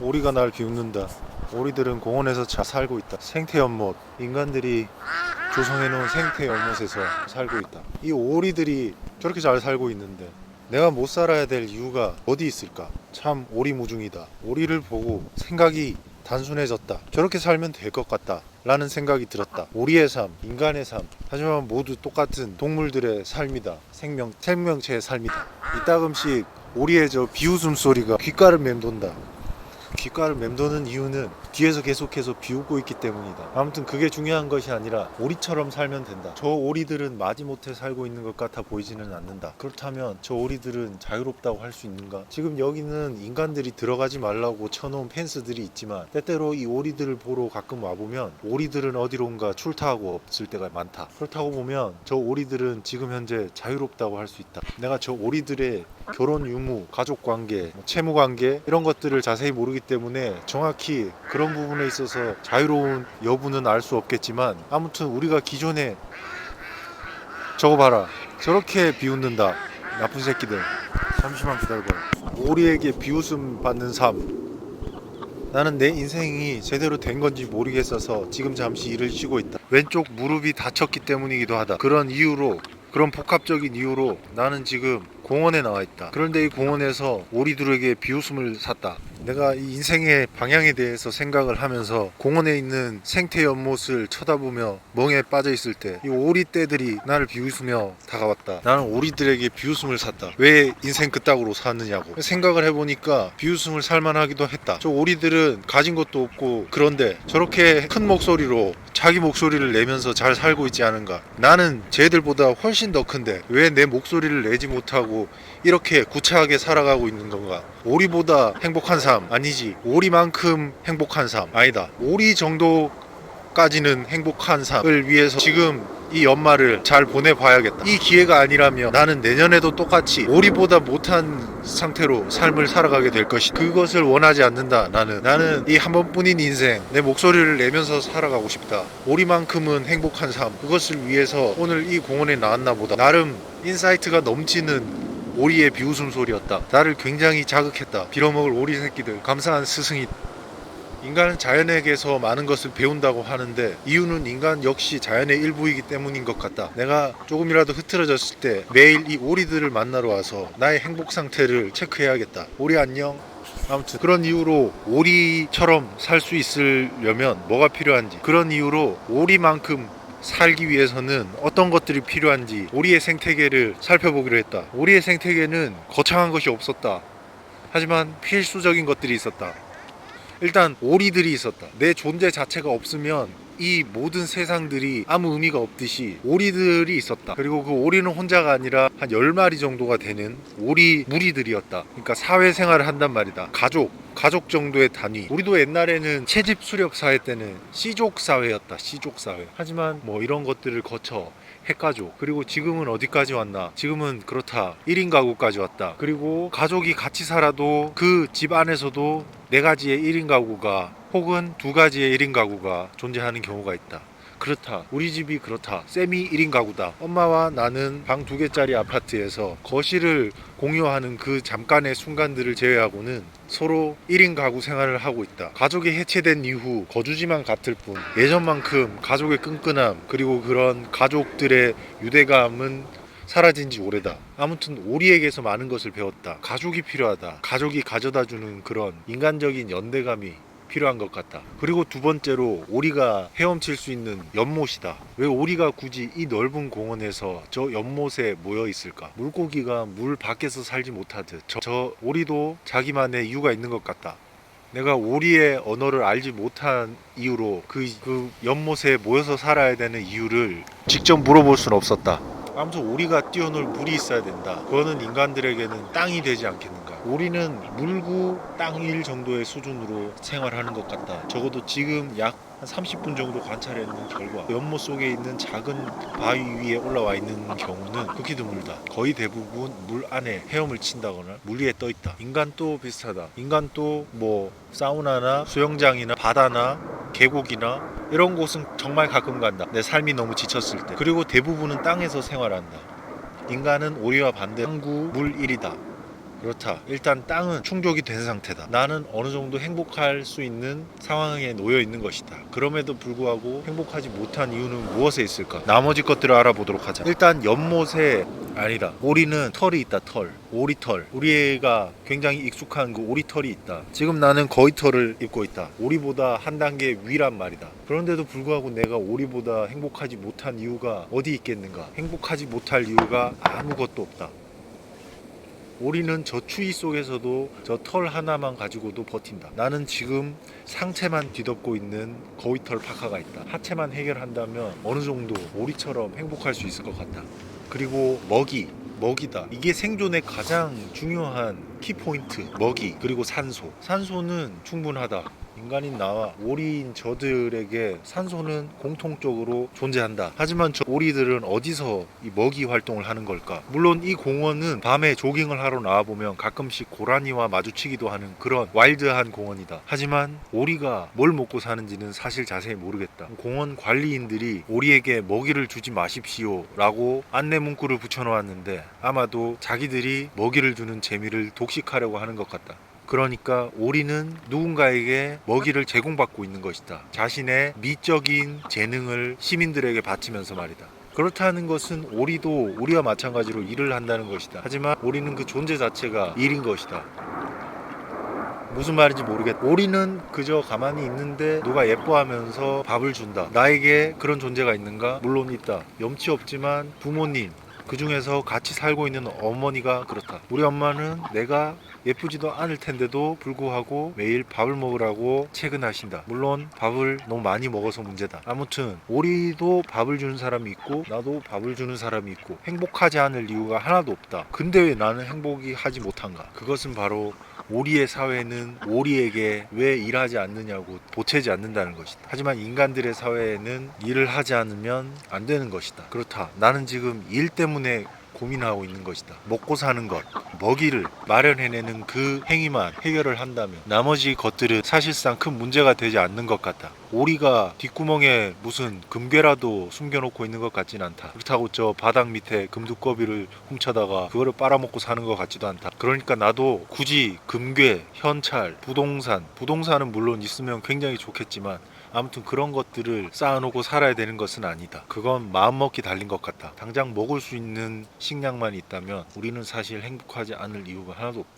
오리가 날 비웃는다. 오리들은 공원에서 잘 살고 있다. 생태 연못. 인간들이 조성해놓은 생태 연못에서 살고 있다. 이 오리들이 저렇게 잘 살고 있는데 내가 못 살아야 될 이유가 어디 있을까? 참 오리무중이다. 오리를 보고 생각이 단순해졌다. 저렇게 살면 될 것 같다. 라는 생각이 들었다. 오리의 삶, 인간의 삶. 하지만 모두 똑같은 동물들의 삶이다. 생명, 생명체의 삶이다. 이따금씩 오리의 저 비웃음 소리가 귓가를 맴돈다. 귓가를 맴도는 이유는 뒤에서 계속해서 비웃고 있기 때문이다. 아무튼 그게 중요한 것이 아니라 오리처럼 살면 된다. 저 오리들은 마지못해 살고 있는 것 같아 보이지는 않는다. 그렇다면 저 오리들은 자유롭다고 할 수 있는가? 지금 여기는 인간들이 들어가지 말라고 쳐놓은 펜스들이 있지만 때때로 이 오리들을 보러 가끔 와보면 오리들은 어디론가 출타하고 없을 때가 많다. 그렇다고 보면 저 오리들은 지금 현재 자유롭다고 할 수 있다. 내가 저 오리들의 결혼 유무, 가족 관계, 뭐 채무 관계 이런 것들을 자세히 모르기 때문에 정확히 그런 부분에 있어서 자유로운 여부는 알 수 없겠지만 아무튼 우리가 기존에 저거 봐라 저렇게 비웃는다. 나쁜 새끼들. 잠시만 기다려봐 오리에게 비웃음 받는 삶. 나는 내 인생이 제대로 된 건지 모르겠어서 지금 잠시 일을 쉬고 있다. 왼쪽 무릎이 다쳤기 때문이기도 하다. 그런 이유로 그런 복합적인 이유로 나는 지금 공원에 나와 있다. 그런데 이 공원에서 오리들에게 비웃음을 샀다. 내가 이 인생의 방향에 대해서 생각을 하면서 공원에 있는 생태 연못을 쳐다보며 멍에 빠져 있을 때 이 오리떼들이 나를 비웃으며 다가왔다. 나는 오리들에게 비웃음을 샀다. 왜 인생 그따구로 사느냐고 생각을 해보니까 비웃음을 살만하기도 했다. 저 오리들은 가진 것도 없고 그런데 저렇게 큰 목소리로 자기 목소리를 내면서 잘 살고 있지 않은가. 나는 쟤들보다 훨씬 더 큰데 왜 내 목소리를 내지 못하고 이렇게 구차하게 살아가고 있는 건가? 오리보다 행복한 삶 아니지. 오리만큼 행복한 삶 아니다. 오리 정도까지는 행복한 삶을 위해서 지금 이 연말을 잘 보내봐야겠다. 이 기회가 아니라면 나는 내년에도 똑같이 오리보다 못한 상태로 삶을 살아가게 될 것이. 그것을 원하지 않는다. 나는 나는 이 한 번뿐인 인생 내 목소리를 내면서 살아가고 싶다. 오리만큼은 행복한 삶. 그것을 위해서 오늘 이 공원에 나왔나 보다. 나름 인사이트가 넘치는 오리의 비웃음 소리였다. 나를 굉장히 자극했다. 빌어먹을 오리 새끼들. 감사한 스승이. 인간은 자연에게서 많은 것을 배운다고 하는데 이유는 인간 역시 자연의 일부이기 때문인 것 같다. 내가 조금이라도 흐트러졌을 때 매일 이 오리들을 만나러 와서 나의 행복 상태를 체크해야겠다. 오리 안녕. 아무튼 그런 이유로 오리처럼 살 수 있으려면 뭐가 필요한지 그런 이유로 오리만큼 살기 위해서는 어떤 것들이 필요한지 오리의 생태계를 살펴보기로 했다. 오리의 생태계는 거창한 것이 없었다. 하지만 필수적인 것들이 있었다. 일단 오리들이 있었다. 내 존재 자체가 없으면 이 모든 세상들이 아무 의미가 없듯이 오리들이 있었다. 그리고 그 오리는 혼자가 아니라 한 10마리 정도가 되는 오리 무리들이었다. 그러니까 사회생활을 한단 말이다. 가족, 가족 정도의 단위. 우리도 옛날에는 채집 수렵 사회 때는 씨족 사회였다. 씨족 사회. 하지만 뭐 이런 것들을 거쳐 핵가족 그리고 지금은 어디까지 왔나 지금은 그렇다 1인 가구까지 왔다 그리고 가족이 같이 살아도 그 집 안에서도 네 가지의 1인 가구가 혹은 두 가지의 1인 가구가 존재하는 경우가 있다 그렇다 우리 집이 그렇다 쌤이 1인 가구다 엄마와 나는 방 두 개짜리 아파트에서 거실을 공유하는 그 잠깐의 순간들을 제외하고는 서로 1인 가구 생활을 하고 있다. 가족이 해체된 이후 거주지만 같을 뿐 예전만큼 가족의 끈끈함 그리고 그런 가족들의 유대감은 사라진 지 오래다. 아무튼 오리에게서 많은 것을 배웠다. 가족이 필요하다. 가족이 가져다 주는 그런 인간적인 연대감이 필요한 것 같다. 그리고 두 번째로 오리가 헤엄칠 수 있는 연못이다. 왜 오리가 굳이 이 넓은 공원에서 저 연못에 모여 있을까? 물고기가 물 밖에서 살지 못하듯 저, 저 오리도 자기만의 이유가 있는 것 같다. 내가 오리의 언어를 알지 못한 이유로 그, 그 연못에 모여서 살아야 되는 이유를 직접 물어볼 수는 없었다. 아무튼 오리가 뛰어놀 물이 있어야 된다. 그거는 인간들에게는 땅이 되지 않겠는가. 오리는 물구 땅일 정도의 수준으로 생활하는 것 같다. 적어도 지금 약 한 30분 정도 관찰했는 결과 연못 속에 있는 작은 바위 위에 올라와 있는 경우는 극히 드물다. 거의 대부분 물 안에 헤엄을 친다거나 물 위에 떠 있다. 인간도 비슷하다. 인간도 뭐 사우나나 수영장이나 바다나 계곡이나 이런 곳은 정말 가끔 간다. 내 삶이 너무 지쳤을 때. 그리고 대부분은 땅에서 생활한다. 인간은 오리와 반대 항구 물 1이다. 그렇다. 일단 땅은 충족이 된 상태다. 나는 어느 정도 행복할 수 있는 상황에 놓여 있는 것이다. 그럼에도 불구하고 행복하지 못한 이유는 무엇에 있을까? 나머지 것들을 알아보도록 하자. 일단 연못에 아니다. 오리는 털이 있다. 털. 오리털. 우리가 굉장히 익숙한 그 오리털이 있다. 지금 나는 거위털을 입고 있다. 오리보다 한 단계 위란 말이다. 그런데도 불구하고 내가 오리보다 행복하지 못한 이유가 어디 있겠는가? 행복하지 못할 이유가 아무것도 없다. 오리는 저 추위 속에서도 저 털 하나만 가지고도 버틴다. 나는 지금 상체만 뒤덮고 있는 거위털 파카가 있다. 하체만 해결한다면 어느 정도 오리처럼 행복할 수 있을 것 같다. 그리고 먹이, 먹이다. 이게 생존의 가장 중요한 키포인트. 먹이, 그리고 산소. 산소는 충분하다. 인간인 나와 오리인 저들에게 산소는 공통적으로 존재한다. 하지만 저 오리들은 어디서 이 먹이 활동을 하는 걸까? 물론 이 공원은 밤에 조깅을 하러 나와 보면 가끔씩 고라니와 마주치기도 하는 그런 와일드한 공원이다. 하지만 오리가 뭘 먹고 사는지는 사실 자세히 모르겠다. 공원 관리인들이 오리에게 먹이를 주지 마십시오 라고 안내 문구를 붙여놓았는데 아마도 자기들이 먹이를 주는 재미를 독식하려고 하는 것 같다. 그러니까 오리는 누군가에게 먹이를 제공받고 있는 것이다. 자신의 미적인 재능을 시민들에게 바치면서 말이다. 그렇다는 것은 오리도 우리와 마찬가지로 일을 한다는 것이다. 하지만 오리는 그 존재 자체가 일인 것이다. 무슨 말인지 모르겠다. 오리는 그저 가만히 있는데 누가 예뻐하면서 밥을 준다. 나에게 그런 존재가 있는가? 물론 있다. 염치 없지만 부모님, 그 중에서 같이 살고 있는 어머니가 그렇다. 우리 엄마는 내가 예쁘지도 않을 텐데도 불구하고 매일 밥을 먹으라고 퇴근하신다. 물론 밥을 너무 많이 먹어서 문제다. 아무튼 오리도 밥을 주는 사람이 있고 나도 밥을 주는 사람이 있고 행복하지 않을 이유가 하나도 없다. 근데 왜 나는 행복이 하지 못한가? 그것은 바로 오리의 사회는 오리에게 왜 일하지 않느냐고 보채지 않는다는 것이다. 하지만 인간들의 사회에는 일을 하지 않으면 안 되는 것이다. 그렇다. 나는 지금 일 때문에 고민하고 있는 것이다. 먹고 사는 것, 먹이를 마련해내는 그 행위만 해결을 한다면 나머지 것들은 사실상 큰 문제가 되지 않는 것 같다. 오리가 뒷구멍에 무슨 금괴라도 숨겨놓고 있는 것 같진 않다. 그렇다고 저 바닥 밑에 금두꺼비를 훔쳐다가 그거를 빨아먹고 사는 것 같지도 않다. 그러니까 나도 굳이 금괴, 현찰, 부동산, 부동산은 물론 있으면 굉장히 좋겠지만 아무튼 그런 것들을 쌓아놓고 살아야 되는 것은 아니다. 그건 마음먹기 달린 것 같다. 당장 먹을 수 있는 식량만 있다면 우리는 사실 행복하지 않을 이유가 하나도 없다.